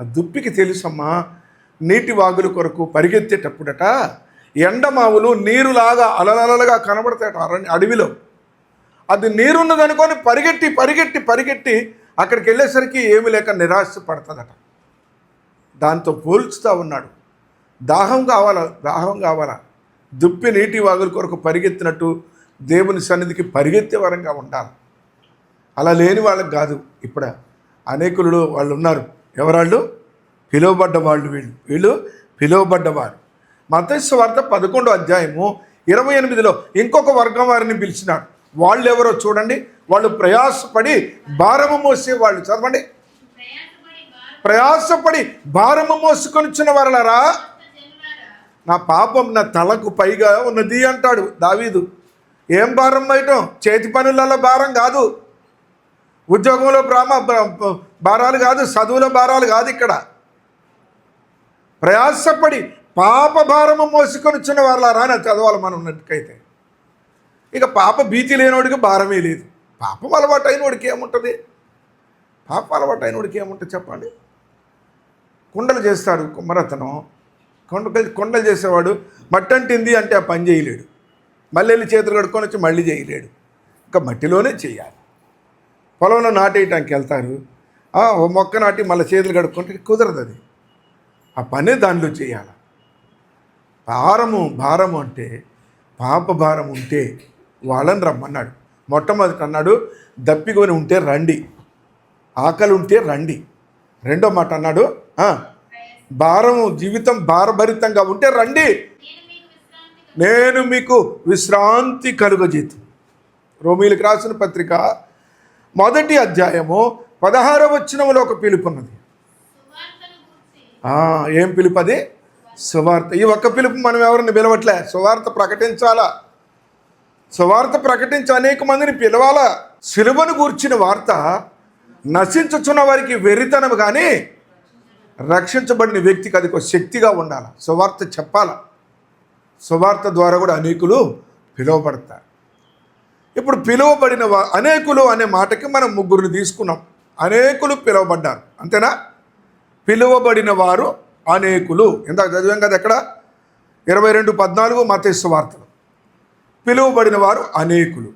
ఆ దుప్పికి తెలుసమ్మా నీటి వాగుల కొరకు పరిగెత్తేటప్పుడట ఎండమావులు నీరులాగా అలలలగా కనబడతాయట అరణ్య అడవిలో. అది నీరున్నదనుకొని పరిగెట్టి పరిగెట్టి పరిగెట్టి అక్కడికి వెళ్ళేసరికి ఏమి లేక నిరాశ పడుతుందట. దాంతో పోల్చుతూ ఉన్నాడు. దాహం కావాలా దాహం కావాలా? దుప్పి నీటి వాగుల కొరకు పరిగెత్తినట్టు దేవుని సన్నిధికి పరిగెత్తే వరంగా ఉండాలి? అలా లేని వాళ్ళకి కాదు. ఇప్పుడు అనేకులు వాళ్ళు ఉన్నారు. ఎవరాళ్ళు? పిలువబడ్డ వాళ్ళు వీళ్ళు. వీళ్ళు పిలువబడ్డవారు మతస్సు వార్త పదకొండో అధ్యాయము ఇరవై ఎనిమిదిలో ఇంకొక వర్గం వారిని పిలిచినాడు వాళ్ళు ఎవరో చూడండి. వాళ్ళు ప్రయాసపడి భారము మోసే వాళ్ళు. చదవండి. ప్రయాసపడి భారము మోసుకొనిచ్చిన వరలరా? నా పాపం నా తలకు పైగా ఉన్నది అంటాడు దావీదు. ఏం భారం బయటం చేతి పనులలో భారం కాదు. ఉద్యోగంలో ప్రామ భారాలు కాదు చదువుల భారాలు కాదు ఇక్కడ. ప్రయాసపడి పాప భారము మోసుకొనిచ్చిన వాళ్ళ రాని చదవాలి మనం ఉన్నట్టుకైతే. ఇక పాప భీతి లేనివాడికి భారమే లేదు. పాపం అలవాటు అయినవాడికి ఏముంటుంది? పాప అలవాటు అయినోడికి ఏముంటుంది చెప్పండి? కుండలు చేస్తాడు కుమ్మరతనం. కొండ కొండలు చేసేవాడు మట్టంటింది అంటే ఆ పని చేయలేడు. మళ్ళీ వెళ్ళి చేతులు కడుక్కొని వచ్చి మళ్ళీ చేయలేడు. ఇంకా మట్టిలోనే చేయాలి. పొలంలో నాటేయటానికి వెళ్తారు. ఓ మొక్క నాటి మళ్ళీ చేతులు కడుక్కుంటే కుదరదు అది. ఆ పనే దానిలో చేయాలి. భారము భారము అంటే పాప భారం ఉంటే వాళ్ళని రమ్మన్నాడు. మొట్టమొదటి అన్నాడు దప్పికొని ఉంటే రండి. ఆకలి ఉంటే రండి. రెండో మాట అన్నాడు భారము జీవితం భారభరితంగా ఉంటే రండి. నేను మీకు విశ్రాంతి కలుగజేతు. రోమిలకు రాసిన పత్రిక మొదటి అధ్యాయము పదహారవ వచ్చినములో ఒక పిలుపున్నది. ఏం పిలుపు అది? సువార్త. ఈ ఒక్క పిలుపు మనం ఎవరిని పిలవట్లే? సువార్త ప్రకటించాలా? సువార్త ప్రకటించి అనేక మందిని పిలవాలా? సిలువను గూర్చిన వార్త నశించుచున్న వారికి వెర్రితనం కానీ రక్షించబడిన వ్యక్తికి అది ఒక శక్తిగా ఉండాలి? సువార్త చెప్పాల? సువార్త ద్వారా కూడా అనేకులు పిలువబడతారు. ఇప్పుడు పిలువబడిన అనేకులు అనే మాటకి మనం ముగ్గురిని తీసుకున్నాం. అనేకులు పిలువబడ్డారు. అంతేనా? పిలువబడిన వారు అనేకులు. ఇందాక చదివాం కదా ఎక్కడ? ఇరవై రెండు పద్నాలుగు మతేశ్వ వార్తలు. పిలువబడిన వారు అనేకులు.